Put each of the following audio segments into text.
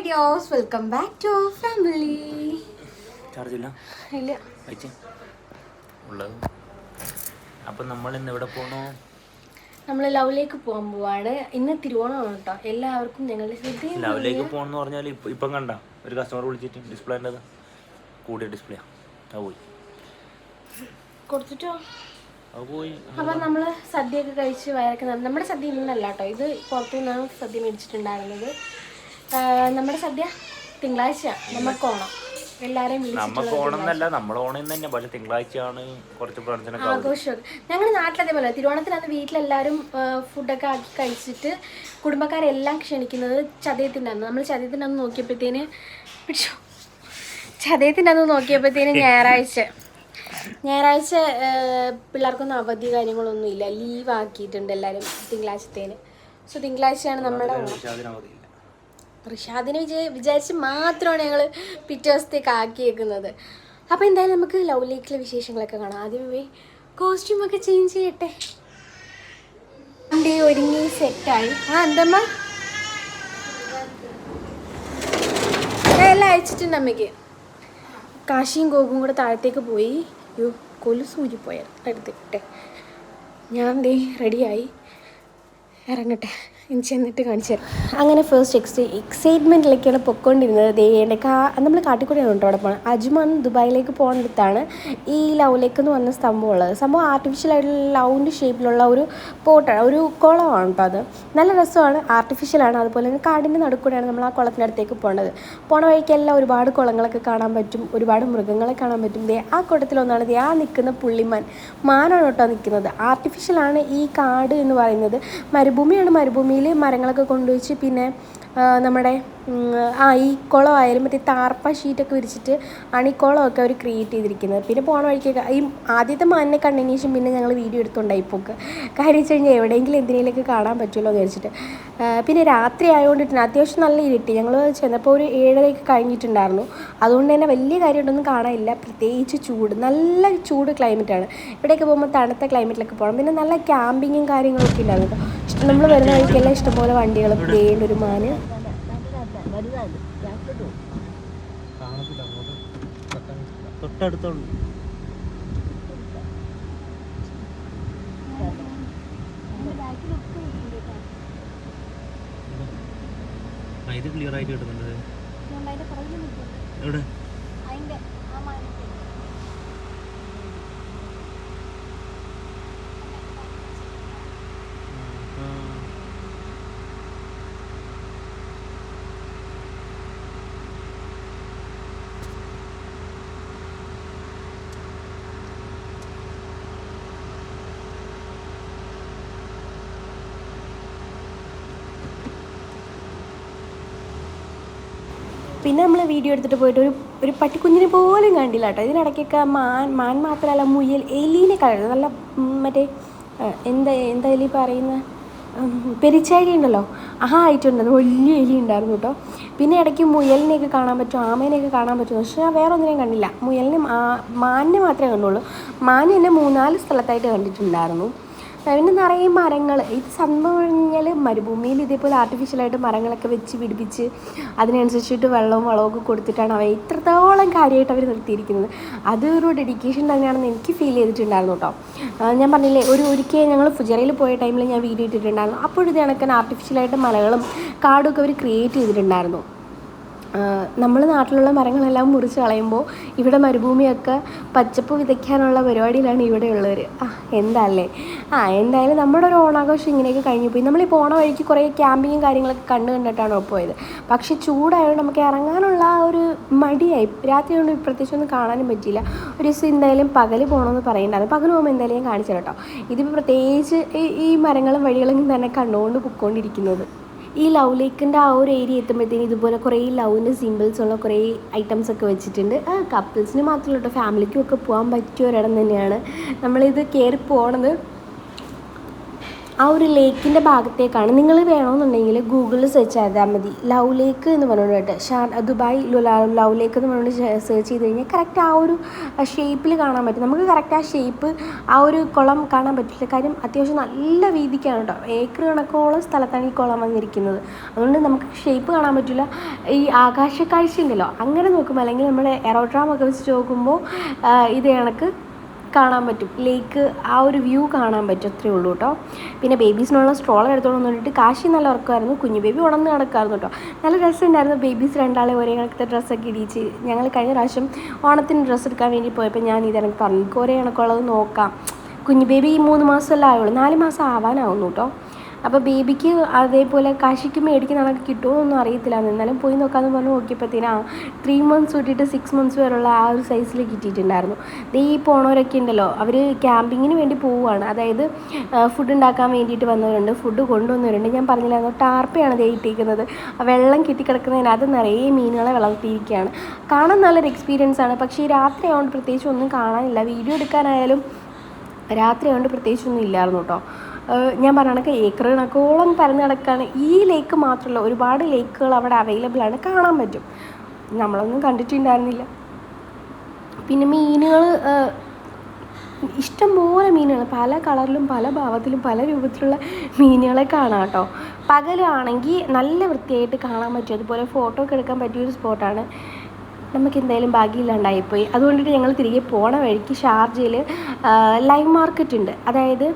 Hi ഡിയോസ് welcome back to family. Charge ഇല്ല. ഇല്ല. ഉള്ളത്. അപ്പം നമ്മൾ ഇന്ന് എവിടെ പോണോ? നമ്മൾ ലവിലേക്ക് പോകാൻ പോവാണ്. ഇന്ന് തിരുവോണമാണ് ട്ടോ. എല്ലാവർക്കും ഞങ്ങളുടെ ശ്രദ്ധയും ലവിലേക്ക് പോകണമെന്ന് പറഞ്ഞാൽ ഇപ്പം ഇപ്പം കണ്ട. ഒരു കസ്റ്റമർ വിളിച്ചിട്ട് ഡിസ്പ്ലേന്റെ കൂടിയ ഡിസ്പ്ലേ അത് പോയി. കൊടുത്തിട്ടോ? അപ്പൊ നമ്മൾ സദ്യയൊക്കെ കഴിച്ച് വയറൊക്കെ നമ്മുടെ സദ്യ ഇന്നല്ല കേട്ടോ ഇത് പുറത്തു നിന്നാണ് സദ്യ മേടിച്ചിട്ടുണ്ടായിരുന്നത്. ആ, നമ്മുടെ സദ്യ തിങ്കളാഴ്ച. നമുക്ക് ഓണം. എല്ലാവരെയും നമുക്ക് ഓണം എന്നല്ല നമ്മൾ ഓണം തന്നെ പക്ഷെ തിങ്കളാഴ്ചയാണ് കുറച്ച് ഫ്രണ്ട്സിനൊക്കെ ആവും ആഘോഷം ഞങ്ങളുടെ നാട്ടിൽ അതേപോലെ തിരുവോണത്തിനന്ന് വീട്ടിലെല്ലാവരും ഫുഡൊക്കെ ആക്കി കഴിച്ചിട്ട് കുടുംബക്കാരെല്ലാം ക്ഷണിക്കുന്നത് ചതയത്തിന്റെ അന്ന്. നമ്മൾ ചതയത്തിന്റെ അന്ന് നോക്കിയപ്പോഴത്തേന് പിടിച്ചോ. ചതയത്തിന്റെ അന്ന് നോക്കിയപ്പോഴത്തേന് ഞായറാഴ്ച. ഞായറാഴ്ച പിള്ളേർക്കൊന്നും അവധി കാര്യങ്ങളൊന്നും ഇല്ല. ലീവ് ആക്കിയിട്ടുണ്ട് എല്ലാവരും തിങ്കളാഴ്ചത്തേന്. സോ തിങ്കളാഴ്ചയാണ് നമ്മുടെ റിഷാദിനെ വിജയ വിചാരിച്ച് മാത്രമാണ് ഞങ്ങൾ പിറ്റേ ദിവസത്തേക്ക് ആക്കിയേക്കുന്നത്. അപ്പോൾ എന്തായാലും നമുക്ക് ലവ് ലേക്കിലെ വിശേഷങ്ങളൊക്കെ കാണാം. പോയി കോസ്റ്റ്യൂമൊക്കെ ചേഞ്ച് ചെയ്യട്ടെ. ഒരുങ്ങി സെറ്റായി. ആ എന്തമ്മ? എല്ലാം അയച്ചിട്ടുണ്ട് അമ്മയ്ക്ക്. കാശിയും ഗോകും കൂടെ താഴത്തേക്ക് പോയി. യോ കൊലു സൂചിപ്പോയാൽ. എടുത്തിട്ടെ ഞാൻ ദേ റെഡിയായി ഇറങ്ങട്ടെ. ഇനി ചെന്നിട്ട് കാണിച്ചു തരാം. അങ്ങനെ ഫസ്റ്റ് എക്സ് എക്സൈറ്റ്മെന്റിലേക്കാണ് പൊയ്ക്കൊണ്ടിരുന്നത്. ദേവിയുടെ കാ നമ്മൾ കാട്ടിക്കൂടിയാണ് കേട്ടോ അവിടെ പോകണം അജ്മാൻ ദുബായിലേക്ക് പോകുന്നിടത്താണ് ഈ ലവ് ലേക്ക് എന്ന് പറഞ്ഞ സംഭവം ഉള്ളത് സംഭവം ആർട്ടിഫിഷ്യൽ ആയിട്ടുള്ള ലവിന്റെ ഷേപ്പിലുള്ള ഒരു പോട്ടാണ് ഒരു കുളമാണ് കേട്ടോ അത്. നല്ല രസമാണ്. ആർട്ടിഫിഷ്യലാണ് അതുപോലെ തന്നെ കാടിന്റെ നടുക്കൂടെയാണ് നമ്മൾ ആ കുളത്തിനടുത്തേക്ക് പോകേണ്ടത് പോണ വഴിക്കെല്ലാം ഒരുപാട് കുളങ്ങളൊക്കെ കാണാൻ പറ്റും. ഒരുപാട് മൃഗങ്ങളെ കാണാൻ പറ്റും. ദേ ആ കുളത്തിലൊന്നാണ് ദേ ആ നിൽക്കുന്ന പുള്ളിമാൻ. മാനാണ് കേട്ടോ നിൽക്കുന്നത്. ആർട്ടിഫിഷ്യലാണ് ഈ കാട് എന്ന് പറയുന്നത്. മരുഭൂമിയാണ് മരുഭൂമിയിൽ മരങ്ങളൊക്കെ കൊണ്ടുവച്ച് പിന്നെ നമ്മുടെ ആ ഈ കുളമായാലും മറ്റേ താർപ്പ ഷീറ്റൊക്കെ വിരിച്ചിട്ട് ആണ് ഈ കുളമൊക്കെ അവർ ക്രിയേറ്റ് ചെയ്തിരിക്കുന്നത്. പിന്നെ പോണ വഴിക്കൊക്കെ ഈ ആദ്യത്തെ മാനിനെ കണ്ടതിന് ശേഷം പിന്നെ ഞങ്ങൾ വീഡിയോ എടുത്തുണ്ടായി പോക്ക് കാര്യം വെച്ച് കഴിഞ്ഞാൽ എവിടെയെങ്കിലും എന്തിനേലൊക്കെ കാണാൻ പറ്റുമല്ലോ എന്ന് വിചാരിച്ചിട്ട്. പിന്നെ രാത്രി ആയതുകൊണ്ടിട്ട് അത്യാവശ്യം നല്ല ഇരുട്ടി. ഞങ്ങൾ ചെന്നപ്പോൾ ഒരു ഏഴരയൊക്കെ കഴിഞ്ഞിട്ടുണ്ടായിരുന്നു. അതുകൊണ്ട് തന്നെ വലിയ കാര്യമായിട്ടൊന്നും കാണാനില്ല. പ്രത്യേകിച്ച് ചൂട്. നല്ല ചൂട് ക്ലൈമറ്റാണ് ഇവിടെയൊക്കെ പോകുമ്പോൾ തണുത്ത ക്ലൈമറ്റിലൊക്കെ പോകണം പിന്നെ നല്ല ക്യാമ്പിങ്ങും കാര്യങ്ങളൊക്കെ ഉണ്ടായിരുന്നു നമ്മൾ വരുന്ന വഴിക്കെല്ലാം ഇഷ്ടംപോലെ വണ്ടികൾ വേണ്ട ഒരു മാന്. തൊട്ടടുത്തുണ്ട്. ആ, ഇത് ക്ലിയർ ആയിട്ട് കിട്ടുന്നുണ്ട്. എവിടെ? പിന്നെ നമ്മൾ വീഡിയോ എടുത്തിട്ട് പോയിട്ട് ഒരു ഒരു പട്ടിക്കുഞ്ഞിനെ പോലും കണ്ടില്ല കേട്ടോ. ഇതിനിടയ്ക്കൊക്കെ മാൻ മാൻ മാത്രമല്ല മുയൽ എലീനെ കണ്ടു നല്ല മറ്റേ എന്താ എന്താ എലി പറയുന്ന? പെരിച്ചാഴി ഉണ്ടല്ലോ. ആ ആയിട്ടുണ്ട് വലിയ എലി ഉണ്ടായിരുന്നു കേട്ടോ. പിന്നെ ഇടയ്ക്ക് മുയലിനെയൊക്കെ കാണാൻ പറ്റും ആമേനെയൊക്കെ കാണാൻ പറ്റും. പക്ഷേ ഞാൻ വേറെ ഒന്നിനെയും കണ്ടില്ല. മുയലിനെ മാനിനെ മാത്രമേ കണ്ടുള്ളൂ. മാൻ മൂന്നാൽ സ്ഥലത്തായിട്ട് കണ്ടിട്ടുണ്ടായിരുന്നു. പിന്നെ നിറയെ മരങ്ങൾ. ഇത് സംഭവം കഴിഞ്ഞാൽ മരുഭൂമിയിൽ ഇതേപോലെ ആർട്ടിഫിഷ്യലായിട്ട് മരങ്ങളൊക്കെ വെച്ച് പിടിപ്പിച്ച് അതിനനുസരിച്ചിട്ട് വെള്ളവും വളവുമൊക്കെ കൊടുത്തിട്ടാണ് അവ ഇത്രത്തോളം കാര്യമായിട്ട് അവർ നിർത്തിയിരിക്കുന്നത്. അതൊരു ഡെഡിക്കേഷൻ തന്നെയാണെന്ന് എനിക്ക് ഫീൽ ചെയ്തിട്ടുണ്ടായിരുന്നു കേട്ടോ. ഞാൻ പറഞ്ഞില്ലേ ഒരു ഒരിക്കൽ ഞങ്ങൾ ഫുജറയിൽ പോയ ടൈമിൽ ഞാൻ വീഡിയോ ഇട്ടിട്ടുണ്ടായിരുന്നു. അപ്പോഴിത് കണക്കാൻ ആർട്ടിഫിഷ്യലായിട്ട് മലകളും കാടും ഒക്കെ അവർ ക്രിയേറ്റ് ചെയ്തിട്ടുണ്ടായിരുന്നു. നമ്മൾ നാട്ടിലുള്ള മരങ്ങളെല്ലാം മുറിച്ച് കളയുമ്പോൾ ഇവിടെ മരുഭൂമിയൊക്കെ പച്ചപ്പ് വിതയ്ക്കാനുള്ള പരിപാടിയിലാണ് ഇവിടെയുള്ളവർ ആ എന്താല്ലേ? ആ എന്തായാലും നമ്മുടെ ഒരു ഓണാഘോഷം ഇങ്ങനെയൊക്കെ കഴിഞ്ഞു പോയി. നമ്മളിപ്പോൾ ഓണ വഴിക്ക് കുറേ ക്യാമ്പിങ്ങും കാര്യങ്ങളൊക്കെ കണ്ടു കണ്ടിട്ടാണ് പോയത് പക്ഷേ ചൂടായതുകൊണ്ട് നമുക്ക് ഇറങ്ങാനുള്ള ആ ഒരു മടിയായി. രാത്രി കൊണ്ട് പ്രത്യേകിച്ച് ഒന്നും കാണാനും പറ്റിയില്ല. ഒരു ദിവസം എന്തായാലും പകൽ പോകണമെന്ന് പറയണ്ടായിരുന്നു. പകൽ പോകുമ്പോൾ എന്തായാലും ഞാൻ കാണിച്ചു കേട്ടോ ഇതിപ്പോൾ പ്രത്യേകിച്ച് ഈ- ഈ മരങ്ങളും വഴികളും തന്നെ കണ്ടുകൊണ്ട് പൊയ്ക്കൊണ്ടിരിക്കുന്നത് ഈ ലവ് ലേക്കിന്റെ ആ ഒരു ഏരിയ എത്തുമ്പോഴത്തേന് ഇതുപോലെ കുറേ ലവിന്റെ സിമ്പിൾസ് ഉള്ള കുറേ ഐറ്റംസ് ഒക്കെ വെച്ചിട്ടുണ്ട്. കപ്പിൾസിന് മാത്രമല്ല കേട്ടോ ഫാമിലിക്കും ഒക്കെ പോകാൻ പറ്റിയ ഒരിടം തന്നെയാണ്. നമ്മളിത് കയറി പോണത് ആ ഒരു ലേക്കിന്റെ ഭാഗത്തേക്കാണ്. നിങ്ങൾ വേണമെന്നുണ്ടെങ്കിൽ ഗൂഗിളിൽ സെർച്ച് ചെയ്താൽ മതി. ലവ് ലേക്ക് എന്ന് പറഞ്ഞുകൊണ്ട് ഷാ ദുബായ് ലവ് ലേക്ക് എന്ന് പറഞ്ഞുകൊണ്ട് സെർച്ച് ചെയ്ത് കഴിഞ്ഞാൽ കറക്റ്റ് ആ ഒരു ഷേപ്പിൽ കാണാൻ പറ്റും. നമുക്ക് കറക്റ്റ് ആ ഷേപ്പ് ആ ഒരു കുളം കാണാൻ പറ്റില്ല. കാര്യം അത്യാവശ്യം നല്ല വീതിക്കാണ് കേട്ടോ. ഏക്കർ കണക്കോളം സ്ഥലത്താണ് ഈ കുളം വന്നിരിക്കുന്നത്. അതുകൊണ്ട് നമുക്ക് ഷേപ്പ് കാണാൻ പറ്റില്ല. ഈ ആകാശ കാഴ്ച ഉണ്ടല്ലോ. അങ്ങനെ നോക്കുമ്പോൾ അല്ലെങ്കിൽ നമ്മൾ എറോട്രാമൊക്കെ വെച്ച് നോക്കുമ്പോൾ ഇത് കണക്ക് കാണാൻ പറ്റും. ലേക്ക് ആ ഒരു വ്യൂ കാണാൻ പറ്റും അത്രേ ഉള്ളൂ കേട്ടോ പിന്നെ ബേബീസിനുള്ള സ്ട്രോളർ എടുത്തോളം വന്നിട്ട് കാശി നല്ല ഉറക്കമായിരുന്നു. കുഞ്ഞു ബേബി ഉണർന്ന് കിടക്കായിരുന്നു കേട്ടോ നല്ല രസമുണ്ടായിരുന്നു ബേബീസ് രണ്ടാളെ ഒരേ കണക്കത്തെ ഡ്രസ്സൊക്കെ ഇടിച്ച്. ഞങ്ങൾ കഴിഞ്ഞ പ്രാവശ്യം ഓണത്തിന് ഡ്രസ്സ് എടുക്കാൻ വേണ്ടി പോയപ്പോൾ ഞാൻ ഇതെനിക്ക് പറഞ്ഞു. ഒരേ കണക്കുള്ളത് നോക്കാം. കുഞ്ഞു ബേബി മൂന്ന് മാസമല്ലേ ആയുള്ളൂ. നാല് മാസം ആവാനാവുന്നു കേട്ടോ അപ്പോൾ ബേബിക്ക് അതേപോലെ കാശിക്ക് മേടിക്കുന്ന ആൾക്ക് കിട്ടുമോ ഒന്നും അറിയത്തില്ല എന്നാലും പോയി നോക്കാമെന്ന് പറഞ്ഞ് നോക്കിയപ്പോഴത്തേനാ ത്രീ മന്ത്സ് തൊട്ടിട്ട് സിക്സ് മന്ത്സ് വരെയുള്ള ആ ഒരു സൈസിൽ കിട്ടിയിട്ടുണ്ടായിരുന്നു. ദേ ഈ പോണവരൊക്കെ ഉണ്ടല്ലോ അവർ ക്യാമ്പിങ്ങിന് വേണ്ടി പോവുകയാണ്. അതായത് ഫുഡ് ഉണ്ടാക്കാൻ വേണ്ടിയിട്ട് വന്നവരുണ്ട് ഫുഡ് കൊണ്ടുവന്നവരുണ്ട്. ഞാൻ പറഞ്ഞില്ലായിരുന്നു ടാർപ്പയാണ് ദേ ഇട്ടിരിക്കുന്നത് വെള്ളം വെള്ളം കെട്ടിക്കിടക്കുന്നതിനകത്ത് നിറയെ മീനുകളെ വളർത്തിയിരിക്കുകയാണ്. കാണാൻ നല്ലൊരു എക്സ്പീരിയൻസ് ആണ്. പക്ഷേ രാത്രി ആയതുകൊണ്ട് പ്രത്യേകിച്ച് ഒന്നും കാണാനില്ല. വീഡിയോ എടുക്കാനായാലും രാത്രി ആയതുകൊണ്ട് പ്രത്യേകിച്ചൊന്നും ഇല്ലായിരുന്നു കേട്ടോ. ഞാൻ പറഞ്ഞ കണക്ക് ഏക്കർ കണക്കോളം പരന്ന് കിടക്കുകയാണ് ഈ ലേക്ക് മാത്രമല്ല ഒരുപാട് ലേക്കുകൾ അവിടെ അവൈലബിൾ ആണ് കാണാൻ പറ്റും. നമ്മളൊന്നും കണ്ടിട്ടുണ്ടായിരുന്നില്ല. പിന്നെ മീനുകൾ ഇഷ്ടംപോലെ മീനുകൾ പല കളറിലും പല ഭാവത്തിലും പല രൂപത്തിലുള്ള മീനുകളെ കാണാം കേട്ടോ. പകലാണെങ്കിൽ നല്ല വൃത്തിയായിട്ട് കാണാൻ പറ്റും. അതുപോലെ ഫോട്ടോ ഒക്കെ എടുക്കാൻ പറ്റിയൊരു സ്പോട്ടാണ് നമുക്ക് എന്തായാലും ഭാഗ്യമില്ലാണ്ടായിപ്പോയി. അതുകൊണ്ടിട്ട് ഞങ്ങൾ തിരികെ പോണ വഴിക്ക് ഷാർജയിൽ ലൈവ് മാർക്കറ്റ് ഉണ്ട് അതായത്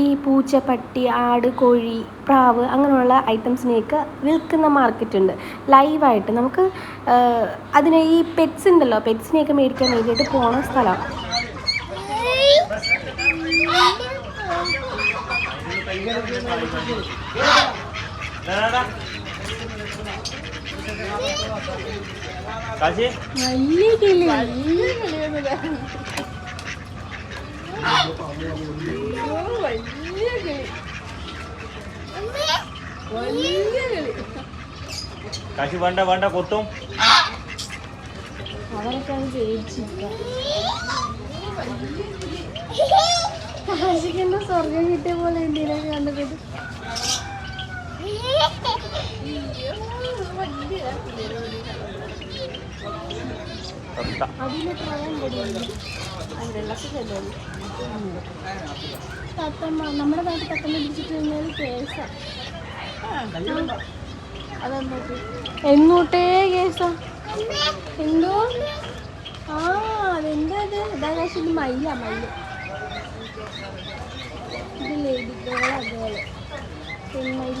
ഈ പൂച്ച പട്ടി ആട് കോഴി പ്രാവ് അങ്ങനെയുള്ള ഐറ്റംസിനെയൊക്കെ വിൽക്കുന്ന മാർക്കറ്റ് ഉണ്ട് ലൈവായിട്ട് നമുക്ക് അതിന് ഈ പെറ്റ്സ് ഉണ്ടല്ലോ പെറ്റ്സിനെയൊക്കെ മേടിക്കാൻ വേണ്ടിയിട്ട് പോണ സ്ഥലം. കാശി വലിയ കിളി കാശി വേണ്ട വേണ്ട കൊത്തും. അവരൊക്കെ അത് സ്വർഗം കിട്ടിയ പോലെ എന്തിനാ കണ്ടത് തത്ത അതിന് പ്രായം കൂടിയുണ്ട് തത്തമ്മ നമ്മുടെ നാട്ടിൽ തത്തമ്മ പിടിച്ചിട്ട് കഴിഞ്ഞാൽ കേസാ? എന്നോട്ടേ കേസാ എന്തോ? ആ അതെന്താ ഇത്? ഇതാ കാശ് ഇത് മയില മയില. ഇത് ലേഡി ഗേൾ അതേപോലെ. പെൺമയിൽ.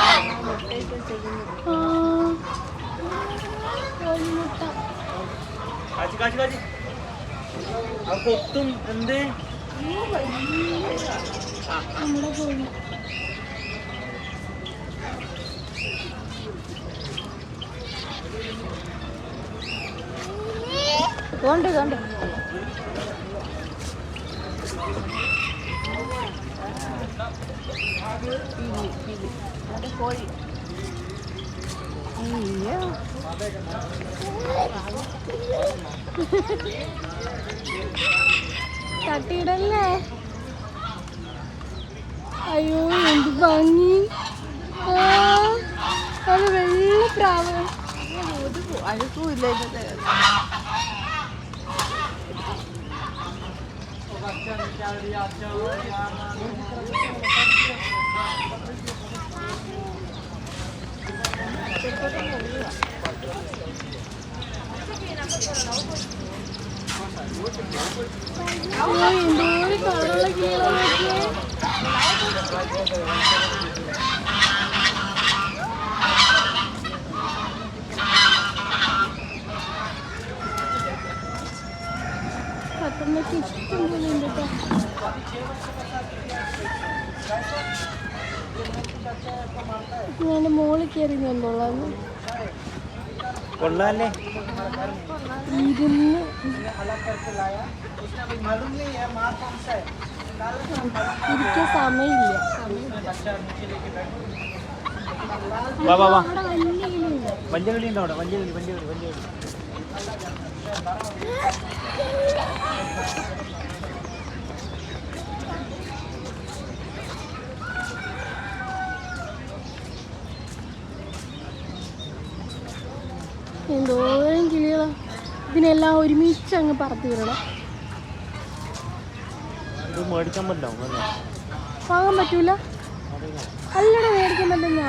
വലിയ തത്ത കൊള്ളാല്ലേ കാശിക്ക് വേണോ ആ. കോഴിമുട്ട. കാശി കാശി കാശി ആ കൊത്തും എന്ത് നമ്മുടെ കോഴി അയ്യോ. അയ്യോ എന്ത് ഭംഗി. അത് വെള്ള പ്രാവ്. അഴുക്കൂല്ല കളറുള്ള കിളികളൊക്കെ പത്തൊമ്പത് ഇഷ്ടം പോലെ ഉണ്ട് കേട്ടോ ഞാൻ മോളിൽ കയറി നിന്നുള്ളൂ കൊള്ളാല്ലേ? ഇരുന്ന്. ഇരിക്കാൻ സമയമില്ല. വലിയ കളി ഉണ്ടോ അവിടെ വലിയ കളി വലിയ കളി വലിയ കളി എന്തോരം കിളികളാ. ഇതിനെല്ലാം ഒരുമിച്ച് അങ്ങ് പറത്തി വിടണം. വാങ്ങാൻ പറ്റൂല? അല്ലട മേടിക്കാൻ പറ്റുന്ന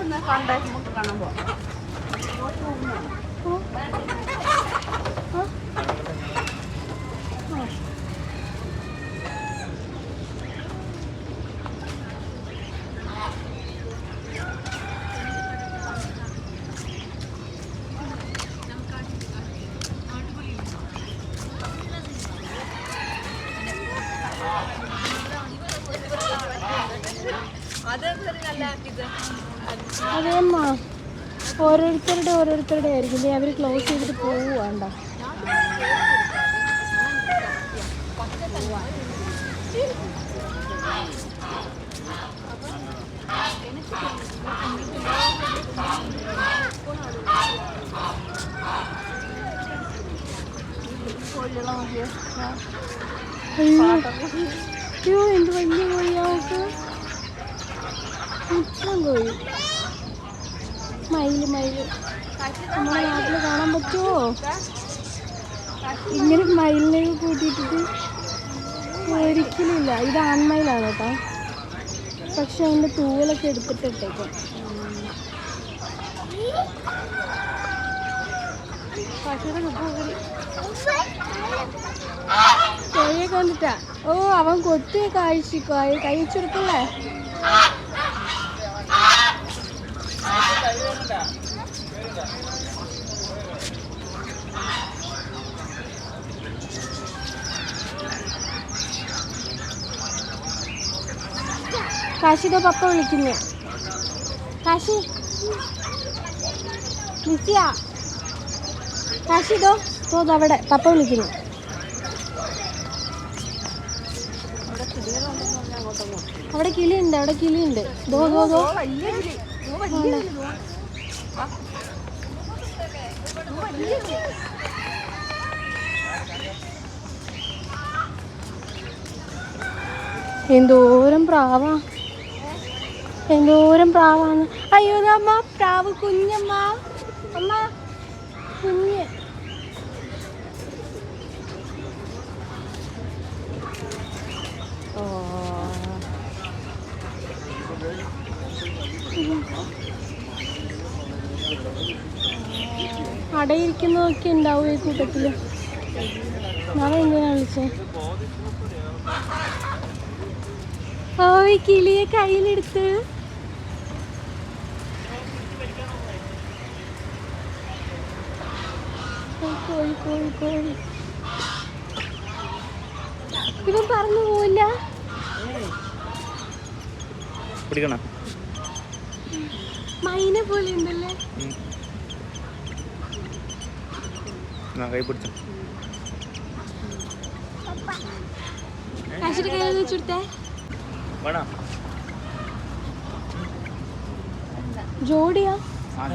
അതേമ്മ ഓരോരുത്തരുടെ ആയിരിക്കും. അവർ ക്ലോസ് ചെയ്തിട്ട് പോവുകയാണ്ട അയ്യോ. എന്ത് വലിയ കോഴിയാ നോക്ക് മുറ്റം കോഴി. മയിൽ മയിൽ നമ്മുടെ കാണാൻ പറ്റുമോ ഇങ്ങനെ മയിലിനെ കൂട്ടിയിട്ടിട്ട് ഒരിക്കലില്ല ഇത് ആൺമയിലാണ് കേട്ടോ പക്ഷെ അതിന്റെ തൂവലൊക്കെ എടുത്തിട്ടിട്ടേക്കും കണ്ടിട്ടാ ഓ അവൻ കൊത്തി കഴിച്ചിക്കോ കഴിച്ചെടുക്കല്ലേ കാശിതോ പപ്പ വിളിക്കുന്നേ. കാശി. മിസ്സിയാ കാശിതോ തോന്നു അവിടെ പപ്പ വിളിക്കുന്നു. അവിടെ കിളിയുണ്ട് അവിടെ കിളിയുണ്ട്. ദോ ദോ ദോ. എന്തോരം പ്രാവാ. എന്തോരം പ്രാവാണ്. അയ്യോ അമ്മ പ്രാവ് കുഞ്ഞമ്മ. അമ്മ കുഞ്ഞ്. അടയിരിക്കുന്നതൊക്കെ ഉണ്ടാവും ഈ കൂട്ടത്തിൽ. ഞാൻ എന്തിനാ വിളിച്ചേ? ഓ ഈ കിളിയെ കയ്യിലെടുത്ത്. കോഴി കോഴി കോഴി ഇവൻ പറഞ്ഞു പോവില്ല. പിടിക്കണ? മൈനെ പോലെ ഉണ്ടല്ലേ? കൈ പിടിച്ചോ. വെച്ചെടുത്തേ വേണോ? ജോഡിയാ? ഓ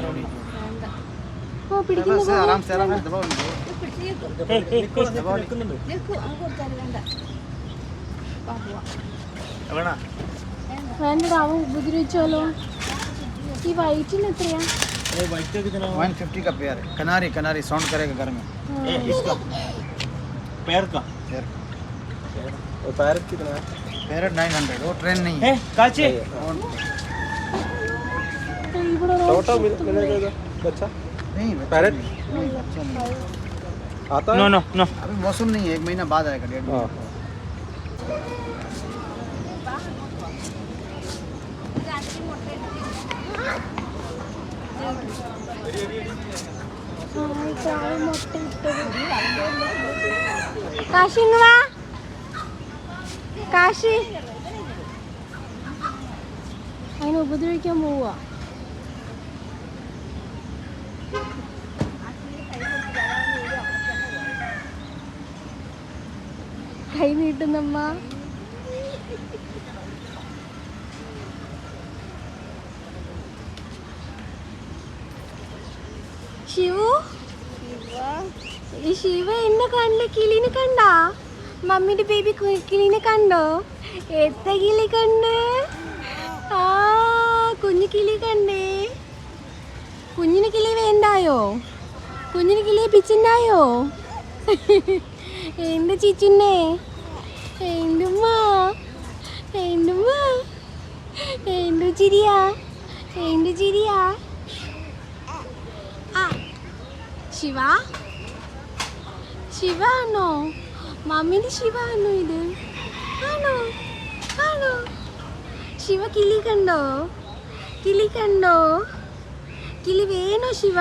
പിടിക്കുന്ന പോലെ. आराम से आराम से दबाओ इनको। ഏയ്, ഏയ്, ഏയ്, നിൽക്കുന്നുണ്ട്. വേണോ വേണ്ടടാ അവൻ ഉപദ്രവിച്ചാലോ ഈ വൈറ്റിന് എത്രയാ ഏയ്, വൈറ്റ് ഒക്കെ ഇതിനാ? 150 का पेयर है कनारी कनारी साउंड करेगा घर में ഏയ്, इसका पैर का पेयर और पैर कितना है पेयर 900 वो ट्रेन नहीं है ए काची वो- ഇവിടെ नहीं पैरट आता नो नो नो अभी मौसम नहीं है एक महीना बाद आएगा डेढ़ काशिंगवा काशी ఆయన ఉపద్రవికే మూవా കൈ നീട്ടുന്നമ്മ. ശിവു? ഈ ശിവ എന്നെ കണ്ട കിളിനെ കണ്ടാ? മമ്മിന്റെ ബേബി കിളിനെ കണ്ടോ? എത്ര കിളി കണ്ട്? ആ കുഞ്ഞു കിളി കണ്ടേ. കുഞ്ഞിന് കിളി വേണ്ടായോ? കുഞ്ഞിന് കിളി പിച്ചിണ്ടായോ എന്ത് ചിച്ചിന്നെ എന്തുമ്മ എന്തുമ്മ എന്തു ചിരിയാ? എന്തു ചിരിയാ? ആ ശിവ? ശിവ ആണോ മമ്മിന്റെ ശിവ ആണോ ഇത്? ആണോ? ആണോ? ശിവ കിളി കണ്ടോ? കിളി കണ്ടോ? കിളി വേണോ ശിവ?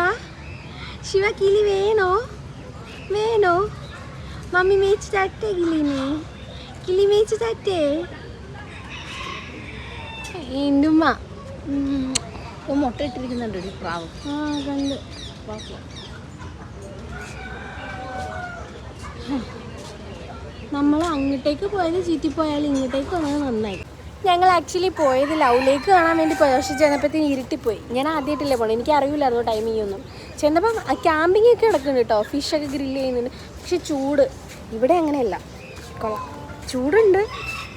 ശിവ കിളി വേണോ? വേണോ? മമ്മി മേച്ച് തട്ടേ കിളിനെ. കിളി മേച്ച് തട്ടേ എന്റുമ്മ മുട്ട ഇട്ടിരിക്കുന്നുണ്ട് ഒരു പ്രാവ്. ആ കണ്ട്. നമ്മൾ അങ്ങോട്ടേക്ക് പോയത് ചീറ്റിപ്പോയാൽ ഇങ്ങോട്ടേക്ക് വന്നത് നന്നായി. ഞങ്ങൾ ആക്ച്വലി പോയത് ലൗലേക്ക് കാണാൻ വേണ്ടി പോയി പക്ഷെ ചെന്നപ്പോഴത്തേന് ഇരുട്ടിപ്പോയി. ഞാൻ ആദ്യമായിട്ടില്ല പോണേ എനിക്ക് അറിയില്ലായിരുന്നു ടൈമിംഗ് ഒന്നും. ചെന്നപ്പം ക്യാമ്പിംഗ് ഒക്കെ നടക്കുന്നുണ്ട് കേട്ടോ ഫിഷൊക്കെ ഗ്രില്ല് ചെയ്യുന്നുണ്ട്. പക്ഷെ ചൂട്. ഇവിടെ അങ്ങനെയല്ല. കൊള്ളാം. ചൂടുണ്ട്.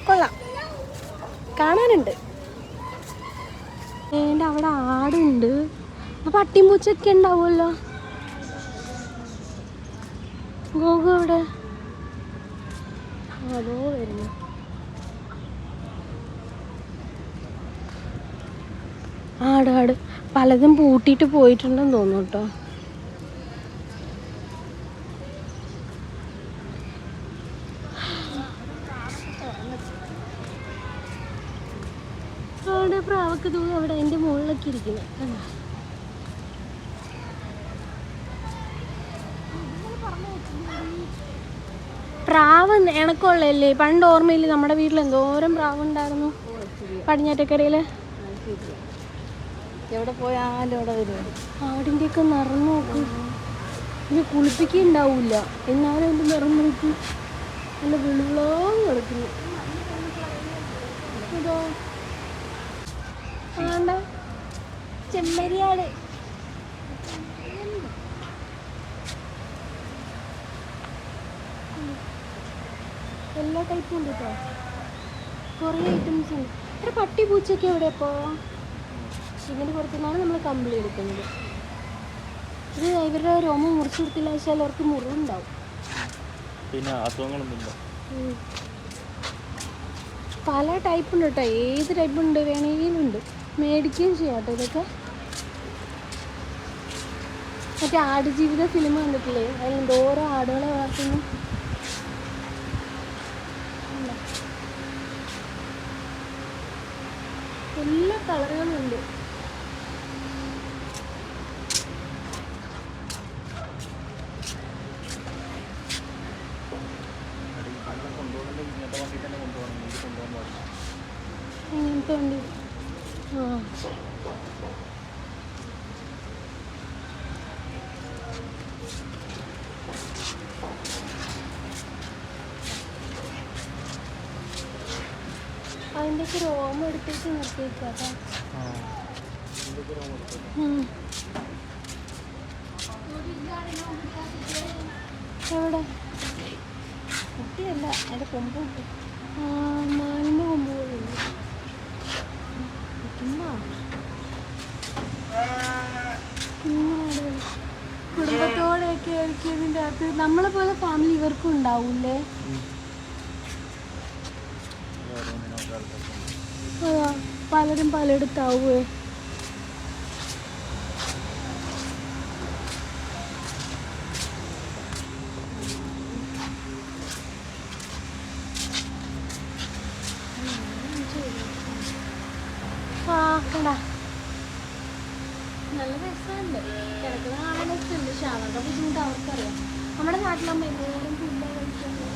കൊള്ളാം. കാണാനുണ്ട്. എന്റെ അവിടെ ആടുണ്ട്. അപ്പോൾ പട്ടിയും പൂച്ചയൊക്കെ ഉണ്ടാവുമല്ലോ. ഗോഗു അവിടെ. അതോ വരുന്നു. ആട് ആട്. പലതും പൂട്ടിയിട്ട് പോയിട്ടുണ്ടെന്ന് തോന്നുന്നു കേട്ടോ. അവിടെ പ്രാവൊക്കെ തൂങ്ങി അവിടെ എന്റെ മുകളിലൊക്കെ ഇരിക്കുന്നത് പ്രാവ് എണക്കുള്ളല്ലേ പണ്ട് ഓർമ്മയില്ലേ നമ്മുടെ വീട്ടിൽ എന്തോരം പ്രാവ് ഉണ്ടായിരുന്നു പടിഞ്ഞാറ്റക്കരയിൽ എവിടെ പോയാലും അവിടെ വരും ആടിന്റെയൊക്കെ നിറം നോക്കും. പിന്നെ കുളിപ്പിക്കുണ്ടാവില്ല എന്നാലും എന്റെ നിറം നോക്കി. നല്ല വെള്ളം കിടക്കുന്നു. ഇതോ. ആണ്ട. ചെമ്മരിയാട്. എല്ലാ ടൈപ്പും ഉണ്ട് കേട്ടോ കുറേ ഐറ്റംസ് ഉണ്ട്. എത്ര പട്ടി പൂച്ചയൊക്കെ എവിടെ അപ്പോൾ ഇതിന്റെ പുറത്തുനിന്നാണ് നമ്മൾ കമ്പിളി എടുക്കുന്നത്. ഇത് ഇവരുടെ രോമം മുറിച്ച് കൊടുത്തില്ല വെച്ചാൽ അവർക്ക് മുറിവുണ്ടാവും. പിന്നെ അസുഖങ്ങളൊന്നും പല ടൈപ്പ് ഉണ്ട് കേട്ടോ ഏത് ടൈപ്പ് ഉണ്ട് വേണമെങ്കിലും ഉണ്ട്. മേടിക്കുകയും ചെയ്യാം കേട്ടോ ഇതൊക്കെ. മറ്റേ ആടുജീവിത ഫിലിം കണ്ടിട്ടില്ലേ? അതിൽ എന്തോരോ ആടുകളെ വളർത്തുന്നു? എല്ലാ കളറുകളും ഉണ്ട് ഇങ്ങനത്തെ ഉണ്ട് ആ അതിന്റെയൊക്കെ രോമം എടുത്തിട്ട് എവിടെ? കുട്ടിയല്ല അതിന്റെ കൊമ്പ് മാനിന്റെ കൊമ്പ് കുടുംബത്തോടെയൊക്കെ ആയിരിക്കും ഇതിന്റെ അകത്ത്. നമ്മളെ പോലെ ഫാമിലി ഇവർക്കും ഉണ്ടാവൂലേ പലരും പലയിടത്താവുമേ കണ്ടാ. നല്ല രസമുണ്ട്. കിടക്കുന്ന കാണാൻ രസമുണ്ട്. പക്ഷെ അവരുടെ ബുദ്ധിമുട്ട് അവർക്കറിയാം. നമ്മുടെ നാട്ടിലാകുമ്പോൾ എല്ലാവരും ഫുഡ് കഴിക്കാൻ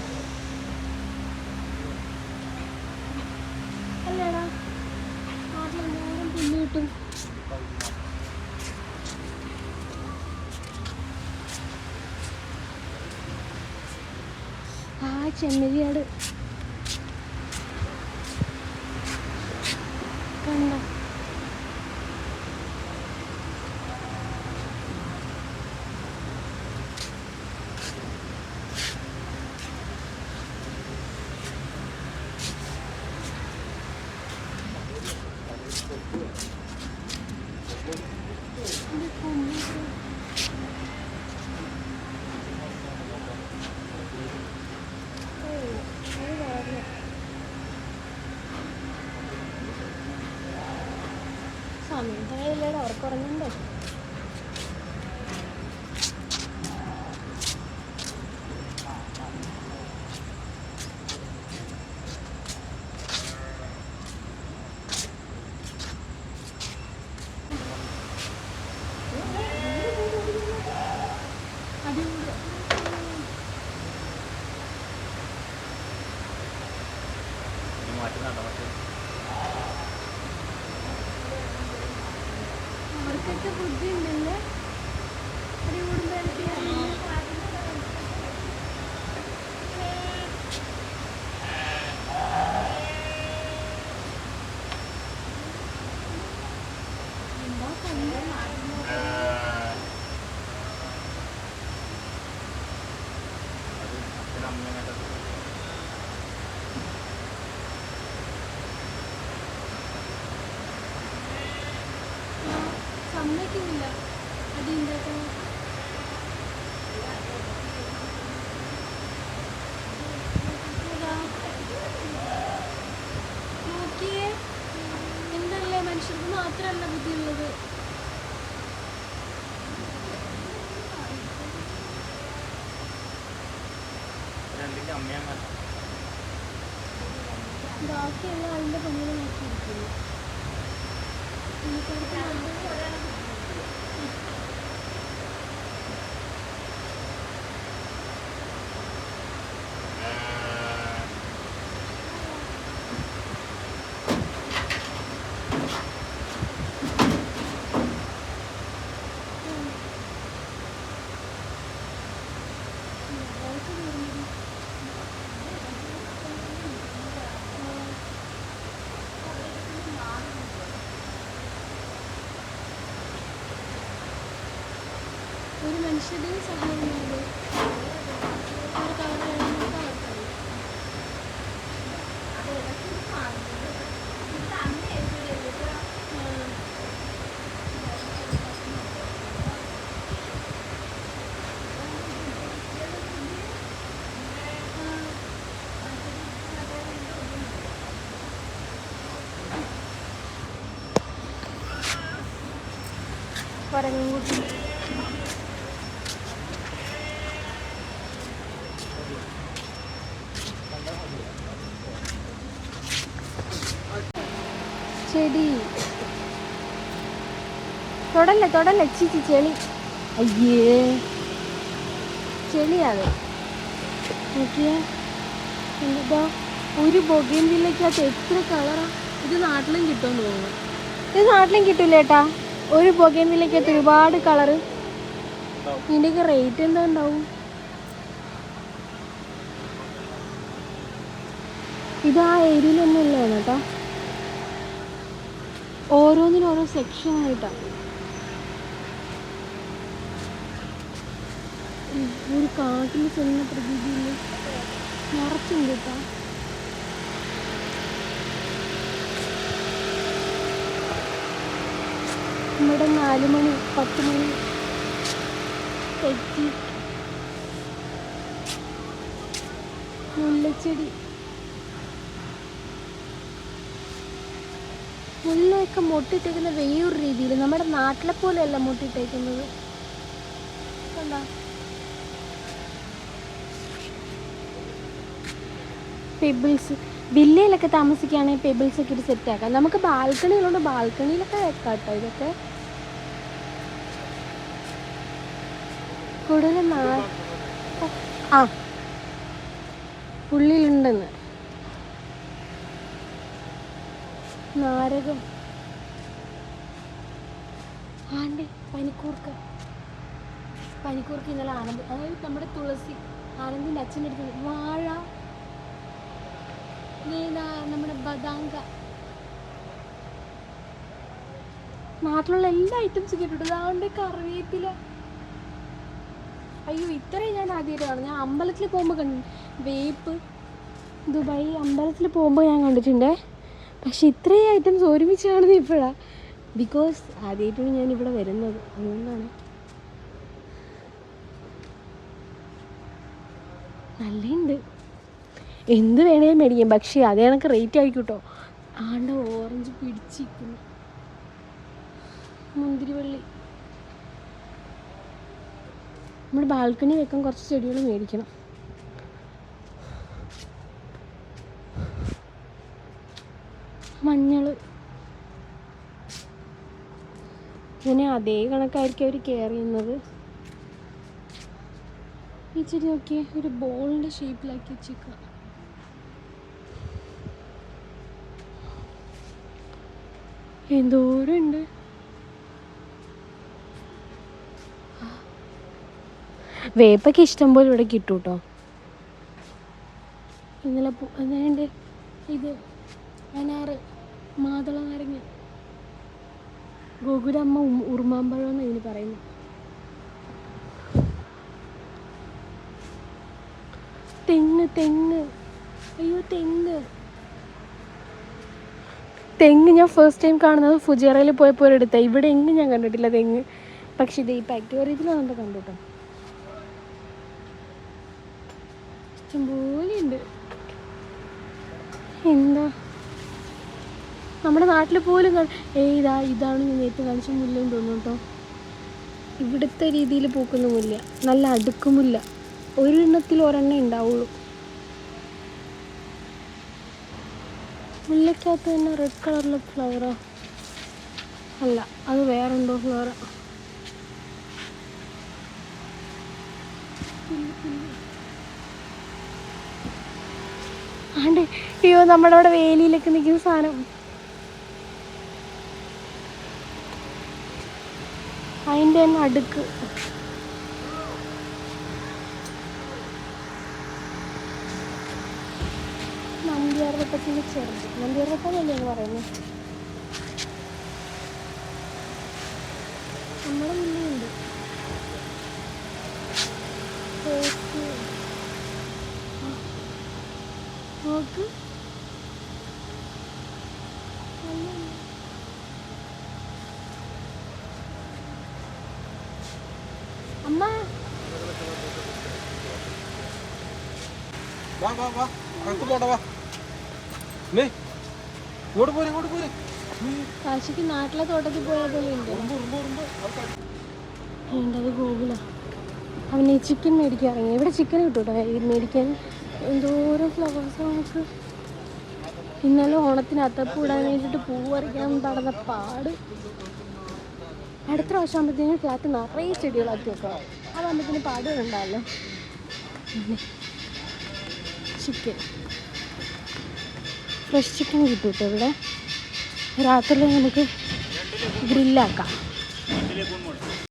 കിട്ടും ആ ചെമ്മരിയാട് കണ്ട സമയം. തയ്യല്ലേടാ അവർക്ക് ഉറങ്ങണ്ടേ സമ്മതിക്കുന്നില്ല. അതിന്റെ നോക്കിയേ Thank you. ഒരു മനുഷ്യരുടെയും സഹായമില്ലാതെ അവർക്ക് അവരുടെ വേണമെന്നൊക്കെ അവർക്കറിയാം ചെടി. തൊടല്ലേ തൊടല്ലേ. ചിച്ചി ചെളി. അയ്യേ. ചെളിയാത്. നോക്കിയേ. എന്താ? ഒരു ബൊഗൈൻ വില്ലയ്ക്കകത്ത് എത്ര കളറാ. ഇത് നാട്ടിലും കിട്ടുമെന്ന് തോന്നുന്നു. ഇത് നാട്ടിലും കിട്ടൂല ഏട്ടാ. ഒരു ബൊഗൈൻ വില്ലയ്ക്കകത്ത് ഒരുപാട് കളറ്. ഇതിന്റെയൊക്കെ റേറ്റ് എന്താ ഉണ്ടാവും? ഇത് ആ ഏരിയയിലൊന്നും ഇല്ലാണ് കേട്ടോ. ഓരോന്നിനും ഓരോ സെക്ഷൻ ആയിട്ടാണ് ഒരു കാട്ടിൽ ചെന്ന പ്രതീതിയിൽ നിറച്ചുണ്ട് കേട്ടോ. നമ്മുടെ നാല് മണി പത്ത് മണി തെറ്റി. മുല്ലച്ചെടി. മുല്ലയൊക്കെ മുട്ടിട്ടേക്കുന്ന വേറൊരു രീതിയിൽ നമ്മുടെ നാട്ടിലെ പോലെയല്ല മുട്ടിട്ടേക്കുന്നത് പിബിൾസ് വില്ലയിലൊക്കെ താമസിക്കുകയാണെങ്കിൽ പെബിൾസ് ഒക്കെ ഒരു സെറ്റ് ആക്കാം. നമുക്ക് ബാൽക്കണിയിലുണ്ട് ബാൽക്കണിയിലൊക്കെ വെക്കാം കേട്ടോ ഇതൊക്കെ. കൂടുതലും ആ. ഉള്ളിലുണ്ടെന്ന് നാരകം. ആണ്ട് പനിക്കൂർക്ക. പനിക്കൂർക്ക ഇന്നലെ ആനന്ദ് അതായത് നമ്മുടെ തുളസി ആനന്ദിന്റെ അച്ഛന്റെ അടുത്ത് വാഴ. നമ്മുടെ ബദാങ്ക നാട്ടിലുള്ള എല്ലാ ഐറ്റംസും കേട്ടിട്ടു അതുകൊണ്ട് കറിവേപ്പില. അയ്യോ ഇത്രയും ഞാൻ ആദ്യമായിട്ട് കാണും. ഞാൻ അമ്പലത്തിൽ പോകുമ്പോൾ കണ്ടു വേപ്പ് ദുബായി അമ്പലത്തിൽ പോകുമ്പോൾ ഞാൻ കണ്ടിട്ടുണ്ടേ. പക്ഷെ ഇത്രയും ഐറ്റംസ് ഒരുമിച്ച് കാണുന്നത് ഇപ്പോഴാ. ബിക്കോസ് ആദ്യമായിട്ടാണ് ഞാൻ ഇവിടെ വരുന്നത്. അതുകൊണ്ടാണ്. നല്ലുണ്ട് എന്ത് വേണേലും മേടിക്കാം. പക്ഷേ അതേ കണക്ക് റേറ്റ് ആയിക്കോട്ടോ. കേട്ടോ ആണ്ട ഓറഞ്ച് പിടിച്ചിരിക്കുന്നു. മുന്തിരിവള്ളി. നമ്മുടെ ബാൽക്കണി വെക്കാൻ കുറച്ച് ചെടികൾ മേടിക്കണം. മഞ്ഞൾ ഇങ്ങനെ അതേ കണക്കായിരിക്കും അവർ കെയർ ചെയ്യുന്നത്. ഈ ചെടി ഒരു ബോളിന്റെ ഷേപ്പിലാക്കി വെച്ചേക്ക. എന്തോരം ഉണ്ട്. വേപ്പൊക്കെ ഇഷ്ടം പോലെ ഇവിടെ കിട്ടും കേട്ടോ ഇന്നലെ അതായത് ഇത് അനാറ്. മാതള നാരങ്ങ ഗോകുലമ്മ ഉറുമാമ്പഴം എന്ന് ഇതിന് പറയുന്നു. തെങ്ങ് തെങ്ങ്. അയ്യോ തെങ്ങ്. തെങ്ങ് ഞാൻ ഫസ്റ്റ് ടൈം കാണുന്നത്. ഫുജേറയിൽ പോയപ്പോൾ എടുത്ത. ഇവിടെ എങ്ങും ഞാൻ കണ്ടിട്ടില്ല തെങ്ങ്. പക്ഷെ ഇത് ഈ പാക്ടോറിയത്തിൽ നമ്മൾ കണ്ടു കേട്ടോ ഇഷ്ടംപോലെ ഉണ്ട്. എന്താ? നമ്മുടെ നാട്ടിൽ പോലും ഏയ് ഇതാ ഇതാണ് ഞാൻ നേരത്തെ കാണിച്ച മുല്ലെന്ന് തോന്നുന്നു കേട്ടോ ഇവിടുത്തെ രീതിയിൽ പൂക്കുന്ന മുല്ല. നല്ല അടുക്കുമുല്ല ഒരെണ്ണത്തിൽ ഒരെണ്ണേ ഉണ്ടാവുള്ളൂ. മുല്ലക്കകത്ത് തന്നെ റെഡ് കളറിലെ ഫ്ലവറോ അല്ല അത് വേറെന്തോ ഫ്ലവറാ ആണ്ട് അയ്യോ നമ്മുടെ അവിടെ വേലിയിലൊക്കെ നിൽക്കുന്ന സാധനം. അതിന്റെ തന്നെ അടുക്ക്. നന്ദിയാർവട്ടത്തിന്റെ ചെറുത് നന്ദിയാർവട്ടമല്ലേ എന്ന് പറയുന്നത് നമ്മുടെ നോക്ക്. നല്ലുണ്ട്. അമ്മ വാ വാ വാ. അകത്ത് പോട്ടെ വാ. നീ ഇങ്ങോട്ട് പോരെ ഇങ്ങോട്ട് പോരെ. കാശിക്ക് നാട്ടിലെ തോട്ടത്തിൽ പോയ പോലെ ഉണ്ട്. വേണ്ടത് അവന് ചിക്കൻ മേടിക്കാൻ ഇറങ്ങി ഇവിടെ ചിക്കൻ കിട്ടൂട്ടോ? കേട്ടോ മേടിക്കാൻ എന്തോരം ഫ്ലവേഴ്സ് നമുക്ക് ഇന്നലെ ഓണത്തിന് അത്തപ്പൂ ഇടാൻ വേണ്ടിയിട്ട് പൂ പറിക്കാൻ നടന്ന പാട്. അടുത്ത പ്രാവശ്യം ആകുമ്പോഴത്തേനും ഫ്ലാറ്റ് നിറയെ ചെടികളാക്കി വെക്കാം അതാകുമ്പോഴത്തേന് പാടുകളുണ്ടാവല്ലോ. ചിക്കൻ ഫ്രഷ് ചിക്കൻ കിട്ടും കേട്ടോ ഇവിടെ? രാത്രി നമുക്ക് ഗ്രില്ലാക്കാം.